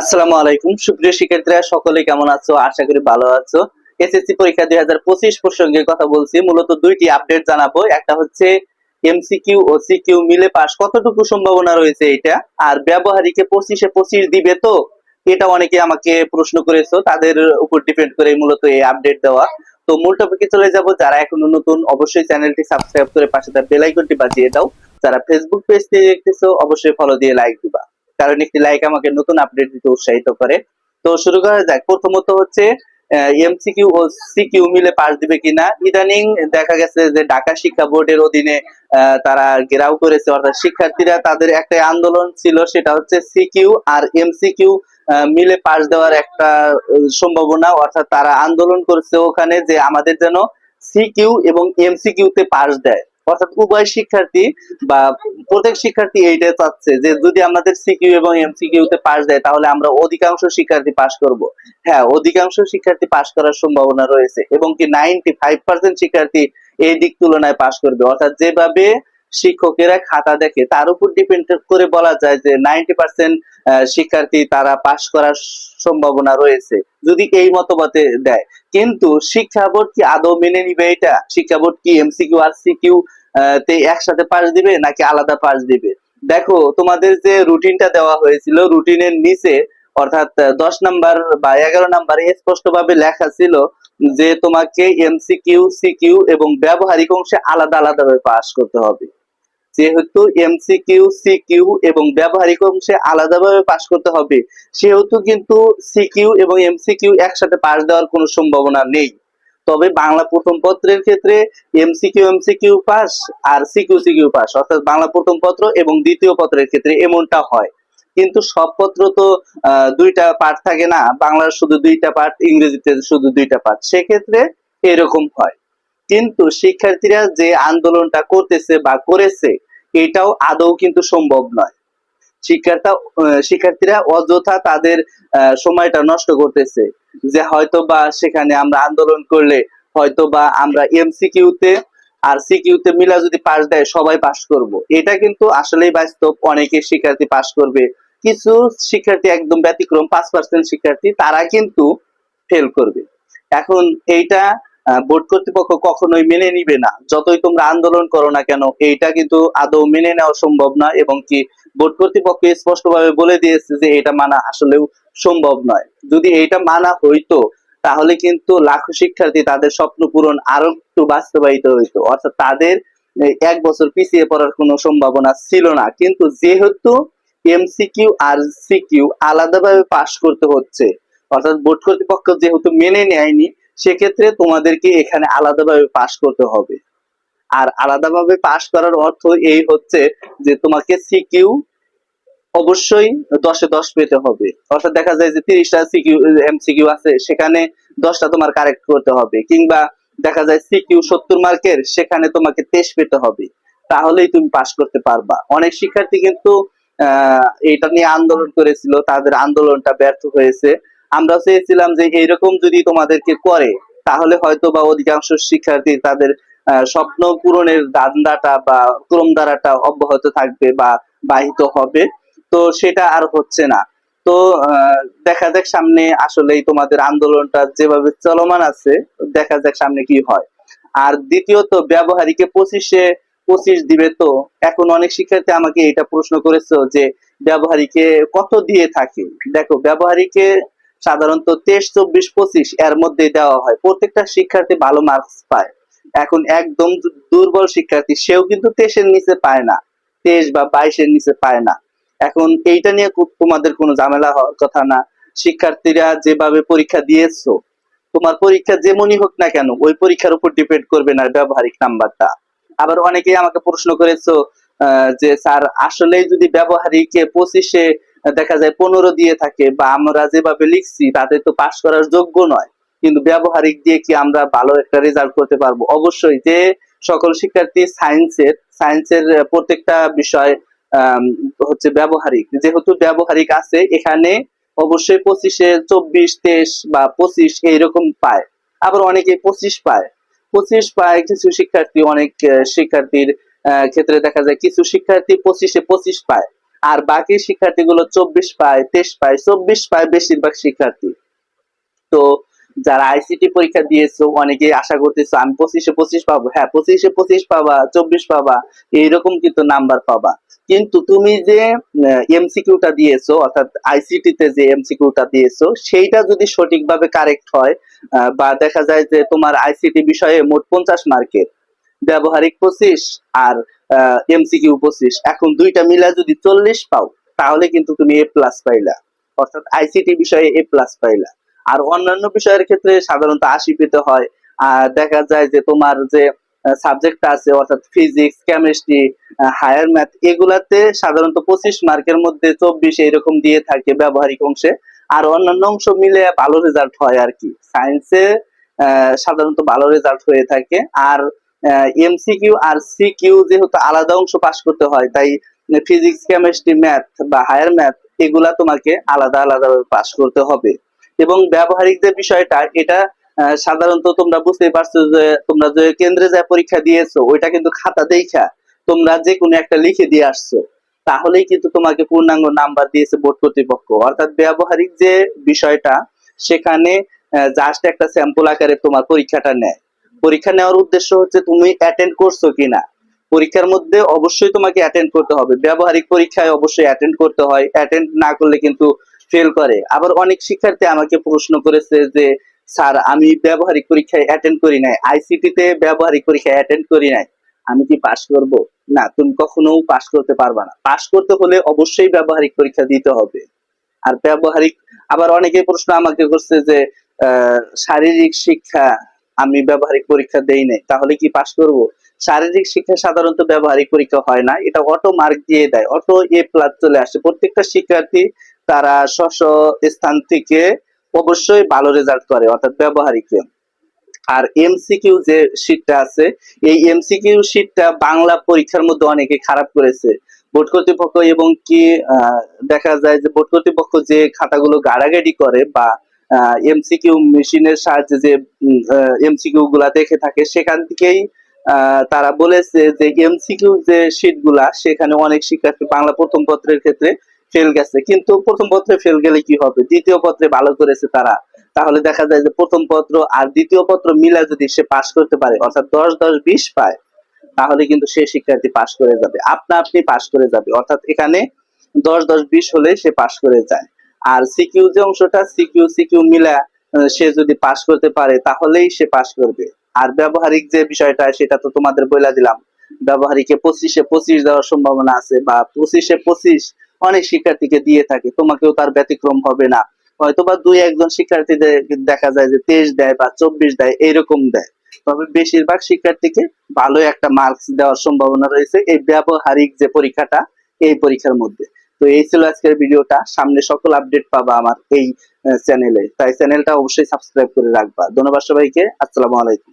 আসসালামু আলাইকুম। সুপ্রিয় শিক্ষার্থীরা, সকলে কেমন আছো? আশা করি ভালো আছো। এসএসসি পরীক্ষা দুই হাজার পঁচিশ প্রসঙ্গে কথা বলছি। মূলত দুইটি আপডেট জানাব। একটা হচ্ছে এমসিকিউ ও সিকিউ মিলে পাস কতটুকু সম্ভাবনা রয়েছে এটা? আর ব্যবহারিকে পঁচিশে পঁচিশ দিবে তো? এটা অনেকে আমাকে প্রশ্ন করেছ। তাদের উপর ডিপেন্ড করে মূলত এই আপডেট দেওয়া। তো মূল টপিকে চলে যাব। যারা এখনও নতুন, অবশ্যই চ্যানেলটি সাবস্ক্রাইব করে পাশে তার বেল আইকনটি বাজিয়ে দাও। যারা ফেসবুক পেজ থেকে দেখতেছো, অবশ্যই ফলো দিয়ে লাইক দিবা। কারণ একটি লাইক আমাকে নতুন আপডেট দিতে উৎসাহিত করে। তো শুরু করা যাক। প্রথমত হচ্ছে এমসিকিউ ও সিকিউ মিলে পাশ দিবে কিনা? ইদানিং দেখা গেছে যে ঢাকা শিক্ষা বোর্ডের অধীনে তারা ঘেরাও করেছে। অর্থাৎ শিক্ষার্থীরা তাদের একটা আন্দোলন ছিল, সেটা হচ্ছে সিকিউ আর এমসিকিউ মিলে পাশ দেওয়ার একটা সম্ভাবনা। অর্থাৎ তারা আন্দোলন করছে ওখানে যে আমাদের যেন সিকিউ এবং এমসিকিউ তে পাস দেয়। অর্থাৎ উভয় শিক্ষার্থী বা প্রত্যেক শিক্ষার্থী এইটা চাচ্ছে যে যদি আমাদের সিকিউ এবং এমসিকিউ তে পাশ দেয়, তাহলে আমরা অধিকাংশ শিক্ষার্থী পাশ করব। হ্যাঁ অধিকাংশ শিক্ষার্থী পাশ করার সম্ভাবনা রয়েছে এবং কি নাইনটি ফাইভ পার্সেন্ট শিক্ষার্থী এই দিক তুলনায় পাশ করবে। অর্থাৎ যেভাবে শিক্ষকেরা খাতা দেখে, তার উপর ডিপেন্ড করে বলা যায় যে নাইনটি পার্সেন্ট শিক্ষার্থী তারা পাস করার সম্ভাবনা রয়েছে, যদি এই মতবাদে দেয়। কিন্তু শিক্ষা বোর্ড কি আদৌ মেনে নিবে এটা? শিক্ষা বোর্ড কি এমসিকিউ আর সিকিউ তে একসাথে পাস দিবে নাকি আলাদা পাস দিবে? দেখো, তোমাদের যে রুটিনটা দেওয়া হয়েছিল রুটিনের নিচে অর্থাৎ দশ নাম্বার বা এগারো নাম্বারে স্পষ্ট ভাবে লেখা ছিল যে তোমাকে এমসিকিউ সিকিউ এবং ব্যবহারিক অংশে আলাদা আলাদা ভাবে পাস করতে হবে। যেহেতু এমসিকিউ সিকিউ এবং ব্যবহারিক অংশে আলাদাভাবে পাশ করতে হবে, সেহেতু কিন্তু সিকিউ এবং এমসিকিউ একসাথে পাশ দেওয়ার কোনো সম্ভাবনা নেই। তবে বাংলা প্রথম পত্রের ক্ষেত্রে এমসিকিউ এমসিকিউ পাস আর সিকিউ সিকিউ পাস অর্থাৎ বাংলা প্রথম পত্র এবং দ্বিতীয় পত্রের ক্ষেত্রে এমনটা হয়। কিন্তু সব পত্র তো দুইটা পার্ট থাকে না, বাংলার শুধু দুইটা পার্ট ইংরেজিতে শুধু দুইটা পার্ট সেক্ষেত্রে এরকম হয়। কিন্তু শিক্ষার্থীরা যে আন্দোলনটা করতেছে বা করেছে, এটাও আদৌ কিন্তু সম্ভব নয়। শিক্ষার্থা শিক্ষার্থীরা অযথা তাদের সময়টা নষ্ট করতেছে। যে হয়তো বা সেখানে আমরা আন্দোলন করলে হয়তো বা আমরা এমসিকিউতে আর সিকিউতে মিলা যদি পাস দেয়, সবাই পাস করব। এটা কিন্তু আসলেই বাস্তব। অনেকে শিক্ষার্থী পাস করবে। কিছু শিক্ষার্থী একদম ব্যতিক্রম, পাঁচ পার্সেন্ট শিক্ষার্থী, তারা কিন্তু ফেল করবে। এখন এইটা বোর্ড কর্তৃপক্ষ কখনোই মেনে নিবে না। যতই তোমরা আন্দোলন করো না কেন, এইটা কিন্তু আদৌ মেনে নেওয়া সম্ভব না এবং কি বোর্ড কর্তৃপক্ষ স্পষ্টভাবে বলে দিয়েছে যে এটা মানা আসলেও সম্ভব নয়। যদি এইটা মানা হইতো, তাহলে কিন্তু লাখো শিক্ষার্থী তাদের স্বপ্ন পূরণ আরও একটু বাস্তবায়িত হইতো। অর্থাৎ তাদের এক বছর পিছিয়ে পড়ার কোনো সম্ভাবনা ছিল না। কিন্তু যেহেতু এমসিকিউ আর সিকিউ আলাদাভাবে পাশ করতে হচ্ছে, অর্থাৎ বোর্ড কর্তৃপক্ষ যেহেতু মেনে নেয়নি সেক্ষেত্রে তোমাদেরকে এখানে আলাদাভাবে পাশ করতে হবে। আর আলাদাভাবে পাশ করার অর্থ এই হচ্ছে যে তোমাকে সিকিউ অবশ্যই দশে দশ পেতে হবে। অর্থাৎ দেখা যায় যে তিরিশটা সিকিউ এমসিকিউ আছে, সেখানে দশটা তোমার কারেক্ট করতে হবে। কিংবা দেখা যায় সিকিউ সত্তর মার্কের, সেখানে তোমাকে তেইশ পেতে হবে। তাহলেই তুমি পাশ করতে পারবা। অনেক শিক্ষার্থী কিন্তু এটা নিয়ে আন্দোলন করেছিল, তাদের আন্দোলনটা ব্যর্থ হয়েছে। আমরা চেয়েছিলাম যে এইরকম যদি তোমাদেরকে করে, তাহলে হয়তো বা অধিকাংশ শিক্ষার্থী তাদের স্বপ্ন পূরণের দান্দাটা বা ক্রমধারাটা অব্যাহত থাকবে বা বাহিত হবে। তো সেটা আর হচ্ছে না। তো দেখা যাক সামনে আসলেই তোমাদের আন্দোলনটা যেভাবে চলমান আছে, দেখা যাক সামনে কি হয়। আর দ্বিতীয়ত, ব্যবহারিকে পঁচিশে, পঁচিশ দিবে তো? এখন অনেক শিক্ষার্থী আমাকে এটা প্রশ্ন করেছ যে, ব্যবহারিকে কত দিয়ে থাকে? দেখো, ব্যবহারিকে সাধারণত তেইশ, চব্বিশ, পঁচিশ এর মধ্যে দেওয়া হয়। প্রত্যেকটা শিক্ষার্থী ভালো মার্কস পায়। এখন একদম দুর্বল শিক্ষার্থী, সেও কিন্তু তেইশের নিচে পায় না। তেইশ বা বাইশের নিচে পায় না। এখন এইটা নিয়ে তোমাদের কোনো ঝামেলা হওয়ার কথা না। শিক্ষার্থীরা যেভাবে পরীক্ষা দিয়েছ, তোমার পরীক্ষা যেমনই হোক না কেন, ওই পরীক্ষার উপর ডিপেন্ড করবে না ব্যবহারিক নাম্বারটা। আবার অনেকেই আমাকে প্রশ্ন করেছ যে স্যার, আসলেই যদি ব্যবহারিকে পঁচিশে দেখা যায় পনেরো দিয়ে থাকে বা আমরা যেভাবে লিখছি তাতে তো পাশ করার যোগ্য নয়। কিন্তু ব্যবহারিক দিয়ে কি আমরা ভালো একটা রেজাল্ট করতে পারব? অবশ্যই যে সকল শিক্ষার্থী সায়েন্সের সায়েন্সের প্রত্যেকটা বিষয় হচ্ছে ব্যবহারিক। যেহেতু ব্যবহারিক আছে, এখানে অবশ্যই পঁচিশে চব্বিশ, তেইশ বা পঁচিশ এইরকম পায়। আবার অনেকে পঁচিশ পায়। পঁচিশ পায় কিছু শিক্ষার্থী, অনেক শিক্ষার্থীর ক্ষেত্রে দেখা যায় কিছু শিক্ষার্থী পঁচিশে পঁচিশ পায়। আর বাকি শিক্ষার্থীগুলো চব্বিশ পায়, তেইশ পায়, চব্বিশ পায় বেশিরভাগ শিক্ষার্থী। তো যারা আইসিটি পরীক্ষা দিয়েছ, অনেকেই আশা করতেছো, আমি পঁচিশে পঁচিশ পাবো। হ্যাঁ পঁচিশে পঁচিশ পাবা, চব্বিশ পাবা, এইরকম কিন্তু নাম্বার পাবা। কিন্তু তুমি যে এমসিকিউটা দিয়েছ, অর্থাৎ আইসিটি তে যে এমসিকিউটা দিয়েছ, সেইটা যদি সঠিকভাবে কারেক্ট হয় বা দেখা যায় যে তোমার আইসিটি বিষয়ে মোট পঞ্চাশ মার্কের ব্যবহারিক পঁচিশ, আর এমসিকিউ এখন দুইটা মিলা যদি চল্লিশ পাও, তাহলে কিন্তু তুমি এ প্লাস পাইলা। অর্থাৎ আইসিটি বিষয়ে এ প্লাস পাইলা। আর অন্যান্য বিষয়ের ক্ষেত্রে সাধারণত আশি পেতে হয়। আর দেখা যায় যে তোমার যে সাবজেক্ট আছে, অর্থাৎ ফিজিক্স কেমিস্ট্রি হায়ার ম্যাথ এগুলাতে সাধারণত পঁচিশ মার্কের মধ্যে চব্বিশ এইরকম দিয়ে থাকে ব্যবহারিক অংশে। আর অন্যান্য অংশ মিলে ভালো রেজাল্ট হয় আর কি। সায়েন্সে সাধারণত ভালো রেজাল্ট হয়ে থাকে। আর এমসিকিউ আর সিকিউ যেহেতু আলাদা অংশ পাস করতে হয়, তাই ফিজিক্স কেমিস্ট্রি ম্যাথ বা হায়ার ম্যাথ এগুলা তোমাকে আলাদা আলাদা পাস করতে হবে। এবং ব্যবহারিক যে বিষয়টা, এটা সাধারণত তোমরা বুঝতেই পারছ যে, তোমরা যে কেন্দ্রে যা পরীক্ষা দিয়েছ, ওইটা কিন্তু খাতা দেখা তোমরা যে কোনো একটা লিখে দিয়ে আসছো। তাহলেই কিন্তু তোমাকে পূর্ণাঙ্গ নাম্বার দিয়েছে বোর্ড কর্তৃপক্ষ। অর্থাৎ ব্যবহারিক যে বিষয়টা, সেখানে জাস্ট একটা স্যাম্পল আকারে তোমার পরীক্ষাটা নেয়। পরীক্ষা নেওয়ার উদ্দেশ্য হচ্ছে তুমি অ্যাটেন্ড করছ কিনা। পরীক্ষার মধ্যে অবশ্যই তোমাকে অ্যাটেন্ড করতে হবে। ব্যবহারিক পরীক্ষায় অবশ্যই অ্যাটেন্ড করতে হয়। অ্যাটেন্ড না করলে কিন্তু ফেল করে। আবার অনেক শিক্ষার্থী আমাকে প্রশ্ন করেছে যে, স্যার, আমি ব্যবহারিক পরীক্ষায় অ্যাটেন্ড করি নাই। আইসিটি তে ব্যবহারিক পরীক্ষায় অ্যাটেন্ড করি নাই। আমি কি পাশ করব? না, তুমি কখনো পাশ করতে পারবা না। পাশ করতে হলে অবশ্যই ব্যবহারিক পরীক্ষা দিতে হবে। আর ব্যবহারিক, আবার অনেকে প্রশ্ন আমাকে করছে যে শারীরিক শিক্ষা আমি ব্যবহারিক পরীক্ষা দেই নাই, তাহলে কি পাশ করব? শারীরিক শিক্ষা সাধারণত ব্যবহারিক পরীক্ষা হয় না, এটা অটো মার্ক দিয়ে দেয় অটো এ প্লাস চলে আসে। প্রত্যেকটা শিক্ষার্থী তারা স্ব স্ব স্থান থেকে অবশ্যই ভালো রেজাল্ট করে, অর্থাৎ ব্যবহারিকে। আর এমসিকিউ যে শীটটা আছে, এই এমসিকিউ শীটটা বাংলা পরীক্ষার মধ্যে অনেকে খারাপ করেছে। বোর্ড কর্তৃপক্ষ এবং কি দেখা যায় যে বোর্ড কর্তৃপক্ষ যে খাতাগুলো গাড়াগাড়ি করে বা এমসিকিউ মেশিনের সাহায্যে যে এমসিকিউ গুলা দেখে থাকে, সেখান থেকেই তারা বলেছে যে এমসিকিউ যে শীটগুলা সেখানে অনেক শিক্ষার্থী বাংলা প্রথম পত্রের ক্ষেত্রে ফেল গেছে। কিন্তু প্রথম পত্রে ফেল গেলে কি হবে? দ্বিতীয় পত্রে ভালো করেছে তারা। তাহলে দেখা যায় যে প্রথম পত্র আর দ্বিতীয় পত্র মিলা যদি সে পাশ করতে পারে, অর্থাৎ দশ দশ, বিশ পায়, তাহলে কিন্তু সে শিক্ষার্থী পাশ করে যাবে। আপনা আপনি পাশ করে যাবে। অর্থাৎ এখানে দশ দশ, বিশ হলে সে পাশ করে যায়। আর সিকিউ যে অংশটা সিকিউ সিকিউ মিলা সে যদি পাশ করতে পারে, তাহলেই সে পাশ করবে। আর ব্যবহারিক যে বিষয়টা, সেটা তো তোমাদের বইলা দিলাম। ব্যবহারিকে পঁচিশে পঁচিশ দেওয়ার সম্ভাবনা আছে, বা পঁচিশে পঁচিশ অনেক শিক্ষার্থীকে দিয়ে থাকে, তোমাকেও তার ব্যতিক্রম হবে না। হয়তোবা দুই একজন শিক্ষার্থীদের দেখা যায় যে তেইশ দেয় বা চব্বিশ দেয়, এইরকম দেয়। তবে বেশিরভাগ শিক্ষার্থীকে ভালো একটা মার্কস দেওয়ার সম্ভাবনা রয়েছে এই ব্যবহারিক যে পরীক্ষাটা, এই পরীক্ষার মধ্যে। তো এই ছিল আজকের ভিডিওটা। সামনে সকল আপডেট পাবা আমার এই চ্যানেলে তাই চ্যানেলটা অবশ্যই সাবস্ক্রাইব করে রাখবা। ধন্যবাদ সবাইকে। আসসালামু আলাইকুম।